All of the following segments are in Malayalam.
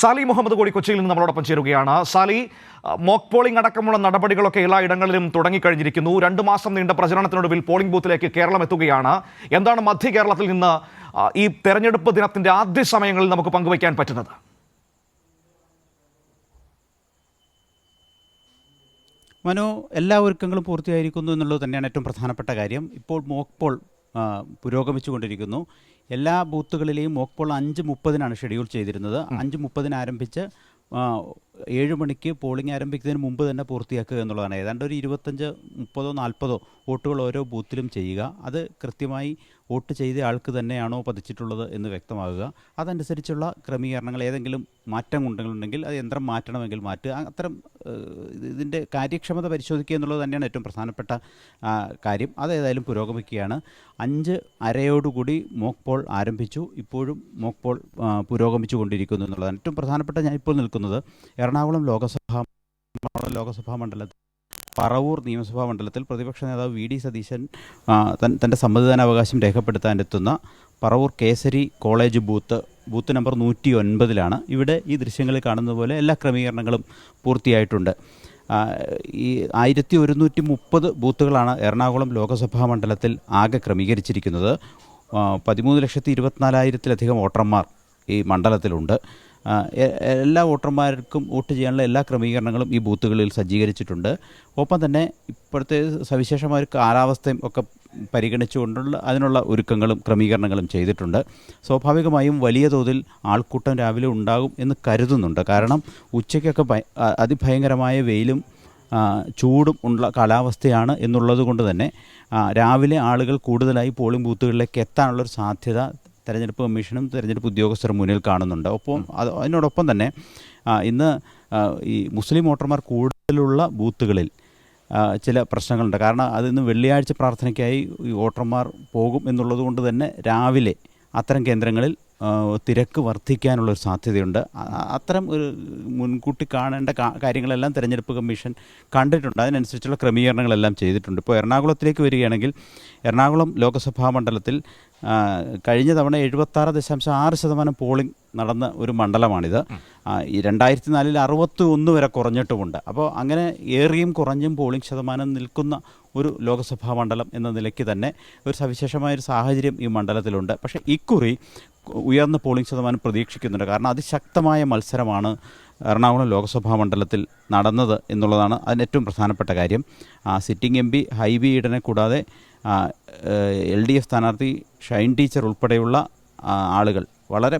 സാലി മുഹമ്മദ് കൂടി കൊച്ചിയിൽ നിന്ന് നമ്മളോടൊപ്പം ചേരുകയാണ്. സാലി മോക്ക് പോളിംഗ് അടക്കമുള്ള നടപടികളൊക്കെ എല്ലാ ഇടങ്ങളിലും തുടങ്ങിക്കഴിഞ്ഞിരിക്കുന്നു. രണ്ട് മാസം നീണ്ട പ്രചരണത്തിനൊടുവിൽ പോളിംഗ് ബൂത്തിലേക്ക് കേരളം എത്തുകയാണ്. എന്താണ് മധ്യ കേരളത്തിൽ നിന്ന് ഈ തെരഞ്ഞെടുപ്പ് ദിനത്തിന്റെ ആദ്യ സമയങ്ങളിൽ നമുക്ക് പങ്കുവയ്ക്കാൻ പറ്റുന്നത്? മനോ എല്ലാ ഒരുക്കങ്ങളും പൂർത്തിയായിരിക്കുന്നു എന്നുള്ളത് തന്നെയാണ് ഏറ്റവും പ്രധാനപ്പെട്ട കാര്യം. ഇപ്പോൾ മോക്ക് പോൾ പുരോഗമിച്ചുകൊണ്ടിരിക്കുന്നു. എല്ലാ ബൂത്തുകളിലെയും മോക്ക് പോൾ അഞ്ച് മുപ്പതിനാണ് ഷെഡ്യൂൾ ചെയ്തിരുന്നത്. അഞ്ച് മുപ്പതിന് ആരംഭിച്ച് ആ, ഏഴ് മണിക്ക് പോളിംഗ് ആരംഭിക്കുന്നതിന് മുമ്പ് തന്നെ പൂർത്തിയാക്കുക എന്നുള്ളതാണ്. ഏതാണ്ട് ഒരു ഇരുപത്തഞ്ച് മുപ്പതോ നാൽപ്പതോ വോട്ടുകൾ ഓരോ ബൂത്തിലും ചെയ്യുക. അത് കൃത്യമായി വോട്ട് ചെയ്ത ആൾക്ക് തന്നെയാണോ പതിച്ചിട്ടുള്ളത് എന്ന് വ്യക്തമാകുക അതനുസരിച്ചുള്ള ക്രമീകരണങ്ങൾ ഏതെങ്കിലും മാറ്റം ഉണ്ടെങ്കിൽ അത് യന്ത്രം മാറ്റണമെങ്കിൽ മാറ്റുക. അത്തരം ഇതിന്റെ കാര്യക്ഷമത പരിശോധിക്കുക എന്നുള്ളത് തന്നെയാണ് ഏറ്റവും പ്രധാനപ്പെട്ട കാര്യം. അതേതായാലും പുരോഗമിക്കുകയാണ്. അഞ്ച് അരയോടുകൂടി മോക്ക് പോൾ ആരംഭിച്ചു. ഇപ്പോഴും മോക്ക് പോൾ പുരോഗമിച്ചു കൊണ്ടിരിക്കുന്നു എന്നുള്ളതാണ്. ഏറ്റവും പ്രധാനപ്പെട്ട ഞാൻ ഇപ്പോൾ നിൽക്കുന്നത് എറണാകുളം ലോകസഭാ ലോകസഭാ മണ്ഡലത്തിൽ പറവൂർ നിയമസഭാ മണ്ഡലത്തിൽ പ്രതിപക്ഷ നേതാവ് വി ഡി സതീശൻ തന്റെ സമ്മതിദാനാവകാശം രേഖപ്പെടുത്താനെത്തുന്ന Paravur Kesari college booth booth number നൂറ്റി ഒൻപതിലാണ് ഇവിടെ ഈ ദൃശ്യങ്ങളിൽ കാണുന്നത് പോലെ എല്ലാ ക്രമീകരണങ്ങളും പൂർത്തിയായിട്ടുണ്ട്. ഈ ആയിരത്തി ഒരുന്നൂറ്റി മുപ്പത് ബൂത്തുകളാണ് എറണാകുളം ലോകസഭാ മണ്ഡലത്തിൽ ആകെ ക്രമീകരിച്ചിരിക്കുന്നത്. പതിമൂന്ന് ലക്ഷത്തി ഇരുപത്തിനാലായിരത്തിലധികം വോട്ടർമാർ ഈ മണ്ഡലത്തിലുണ്ട്. എല്ലാ വോട്ടർമാർക്കും വോട്ട് ചെയ്യാനുള്ള എല്ലാ ക്രമീകരണങ്ങളും ഈ ബൂത്തുകളിൽ സജ്ജീകരിച്ചിട്ടുണ്ട്. ഒപ്പം തന്നെ ഇപ്പോഴത്തെ സവിശേഷമായ ഒരു കാലാവസ്ഥയും ഒക്കെ പരിഗണിച്ചുകൊണ്ടുള്ള അതിനുള്ള ഒരുക്കങ്ങളും ക്രമീകരണങ്ങളും ചെയ്തിട്ടുണ്ട്. സ്വാഭാവികമായും വലിയ തോതിൽ ആൾക്കൂട്ടം രാവിലെ ഉണ്ടാകും എന്ന് കരുതുന്നുണ്ട്. കാരണം ഉച്ചയ്ക്കൊക്കെ ഭയ- അതിഭയങ്കരമായ വെയിലും ചൂടും ഉള്ള കാലാവസ്ഥയാണ് എന്നുള്ളത് കൊണ്ട് തന്നെ രാവിലെ ആളുകൾ കൂടുതലായി പോളിംഗ് ബൂത്തുകളിലേക്ക് എത്താനുള്ളൊരു സാധ്യത തെരഞ്ഞെടുപ്പ് കമ്മീഷനും തെരഞ്ഞെടുപ്പ് ഉദ്യോഗസ്ഥരും മുന്നിൽ കാണുന്നുണ്ട്. ഒപ്പം അത് അതിനോടൊപ്പം തന്നെ ഇന്ന് ഈ മുസ്ലിം വോട്ടർമാർ കൂടുതലുള്ള ബൂത്തുകളിൽ ചില പ്രശ്നങ്ങളുണ്ട്. കാരണം അത് ഇന്ന് വെള്ളിയാഴ്ച പ്രാർത്ഥനയ്ക്കായി വോട്ടർമാർ പോകും എന്നുള്ളത് കൊണ്ട് തന്നെ രാവിലെ അത്തരം കേന്ദ്രങ്ങളിൽ തിരക്ക് വർദ്ധിക്കാനുള്ളൊരു സാധ്യതയുണ്ട്. അത്തരം ഒരു മുൻകൂട്ടി കാണേണ്ട കാര്യങ്ങളെല്ലാം തിരഞ്ഞെടുപ്പ് കമ്മീഷൻ കണ്ടിട്ടുണ്ട്. അതിനനുസരിച്ചുള്ള ക്രമീകരണങ്ങളെല്ലാം ചെയ്തിട്ടുണ്ട്. ഇപ്പോൾ എറണാകുളത്തിലേക്ക് വരികയാണെങ്കിൽ എറണാകുളം ലോക്സഭാ മണ്ഡലത്തിൽ കഴിഞ്ഞ തവണ എഴുപത്താറ് ദശാംശം ആറ് ശതമാനം പോളിംഗ് നടന്ന ഒരു മണ്ഡലമാണിത്. ഈ രണ്ടായിരത്തി നാലിൽ അറുപത്തി ഒന്ന് വരെ കുറഞ്ഞിട്ടുമുണ്ട്. അപ്പോൾ അങ്ങനെ ഏറിയും കുറഞ്ഞും പോളിംഗ് ശതമാനം നിൽക്കുന്ന ഒരു ലോക്സഭാ മണ്ഡലം എന്ന നിലയ്ക്ക് തന്നെ ഒരു സവിശേഷമായൊരു സാഹചര്യം ഈ മണ്ഡലത്തിലുണ്ട്. പക്ഷേ ഇക്കുറി ഉയർന്ന പോളിംഗ് ശതമാനം പ്രതീക്ഷിക്കുന്നുണ്ട്. കാരണം അതിശക്തമായ മത്സരമാണ് എറണാകുളം ലോക്സഭാ മണ്ഡലത്തിൽ നടന്നത് എന്നുള്ളതാണ് അതിന് ഏറ്റവും പ്രധാനപ്പെട്ട കാര്യം. സിറ്റിംഗ് എം പി ഹൈബി ഈഡനെ കൂടാതെ എൽ ഡി എഫ് സ്ഥാനാർത്ഥി ഷൈൻ ടീച്ചർ ഉൾപ്പെടെയുള്ള ആളുകൾ വളരെ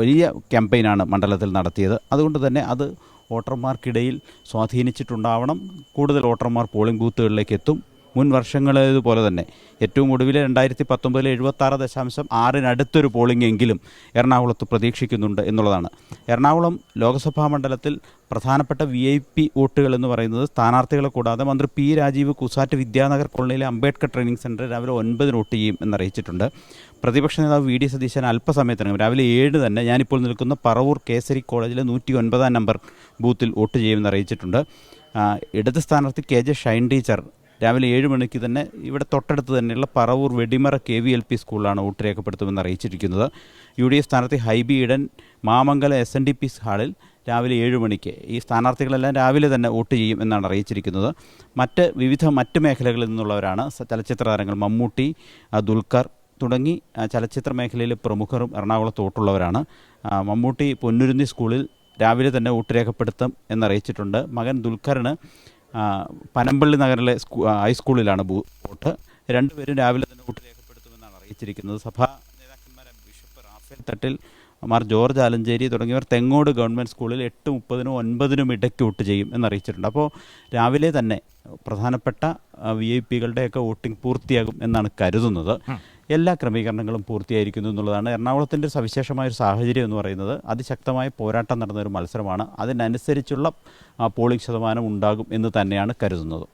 വലിയ ക്യാമ്പയിനാണ് മണ്ഡലത്തിൽ നടത്തിയത്. അതുകൊണ്ട് തന്നെ അത് വോട്ടർമാർക്കിടയിൽ സ്വാധീനിച്ചിട്ടുണ്ടാവണം. കൂടുതൽ വോട്ടർമാർ പോളിംഗ് ബൂത്തുകളിലേക്ക് എത്തും. മുൻ വർഷങ്ങളേതുപോലെ തന്നെ. ഏറ്റവും ഒടുവിൽ രണ്ടായിരത്തി പത്തൊമ്പതിൽ എഴുപത്താറ് ദശാംശം ആറിനടുത്തൊരു പോളിംഗ് എങ്കിലും എറണാകുളത്ത് പ്രതീക്ഷിക്കുന്നുണ്ട് എന്നുള്ളതാണ്. എറണാകുളം ലോക്സഭാ മണ്ഡലത്തിൽ പ്രധാനപ്പെട്ട വി ഐ പി വോട്ടുകൾ എന്ന് പറയുന്നത് സ്ഥാനാർത്ഥികളെ കൂടാതെ മന്ത്രി പി രാജീവ് കുസാറ്റ് വിദ്യാനഗർ കോളനിയിലെ അംബേദ്കർ ട്രെയിനിങ് സെന്റർ രാവിലെ ഒൻപതിന് വോട്ട് ചെയ്യും എന്നറിയിച്ചിട്ടുണ്ട്. പ്രതിപക്ഷ നേതാവ് വി ഡി സതീശൻ അല്പസമയത്തിനകം രാവിലെ ഏഴ് തന്നെ ഞാനിപ്പോൾ നിൽക്കുന്ന പറവൂർ കേസരി കോളേജിലെ നൂറ്റി ഒൻപതാം നമ്പർ ബൂത്തിൽ വോട്ട് ചെയ്യുമെന്ന് അറിയിച്ചിട്ടുണ്ട്. ഇടത് സ്ഥാനാർത്ഥി കെ ജെ ഷൈൻ ടീച്ചർ രാവിലെ ഏഴ് മണിക്ക് തന്നെ ഇവിടെ തൊട്ടടുത്ത് തന്നെയുള്ള Paravur Vedimara K V L P സ്കൂളിലാണ് വോട്ട് രേഖപ്പെടുത്തുമെന്ന് അറിയിച്ചിരിക്കുന്നത്. യു ഡി എഫ് സ്ഥാനാർത്ഥി Hibi Eden Mamangalam S N D P ഹാളിൽ രാവിലെ ഏഴ് മണിക്ക് ഈ സ്ഥാനാർത്ഥികളെല്ലാം രാവിലെ തന്നെ വോട്ട് ചെയ്യും എന്നാണ് അറിയിച്ചിരിക്കുന്നത്. മറ്റ് വിവിധ മറ്റ് മേഖലകളിൽ നിന്നുള്ളവരാണ് ചലച്ചിത്ര താരങ്ങൾ മമ്മൂട്ടി ദുൽഖർ തുടങ്ങി ചലച്ചിത്ര മേഖലയിലെ പ്രമുഖരും എറണാകുളത്ത് വോട്ടുള്ളവരാണ്. ആ, മമ്മൂട്ടി പൊന്നുരുന്നി സ്കൂളിൽ രാവിലെ തന്നെ വോട്ട് രേഖപ്പെടുത്തും എന്നറിയിച്ചിട്ടുണ്ട്. മകൻ ദുൽഖറിന് പനമ്പള്ളി നഗറിലെ സ്കൂ ഹൈസ്കൂളിലാണ് വോട്ട്. രണ്ടുപേരും രാവിലെ തന്നെ വോട്ട് രേഖപ്പെടുത്തുമെന്നാണ് അറിയിച്ചിരിക്കുന്നത്. സഭാ നേതാക്കന്മാരെ ബിഷപ്പ് റാഫേൽ തട്ടിൽ മാർ ജോർജ് ആലഞ്ചേരി തുടങ്ങിയവർ തെങ്ങോട് ഗവൺമെന്റ് സ്കൂളിൽ എട്ട് മുപ്പതിനും ഒൻപതിനും ഇടയ്ക്ക് വോട്ട് ചെയ്യും എന്നറിയിച്ചിട്ടുണ്ട്. അപ്പോൾ രാവിലെ തന്നെ പ്രധാനപ്പെട്ട വി ഐ പികളുടെയൊക്കെ വോട്ടിംഗ് പൂർത്തിയാകും എന്നാണ് കരുതുന്നത്. എല്ലാ ക്രമീകരണങ്ങളും പൂർത്തിയായിരിക്കുന്നു എന്നുള്ളതാണ് എറണാകുളത്തിന്റെ സവിശേഷമായ ഒരു സാഹചര്യം എന്ന് പറയുന്നത്. അതിശക്തമായ പോരാട്ടം നടന്ന ഒരു മത്സരമാണ്. അതിനനുസരിച്ചുള്ള പോളിംഗ് ശതമാനം ഉണ്ടാകും എന്ന് തന്നെയാണ് കരുതുന്നത്.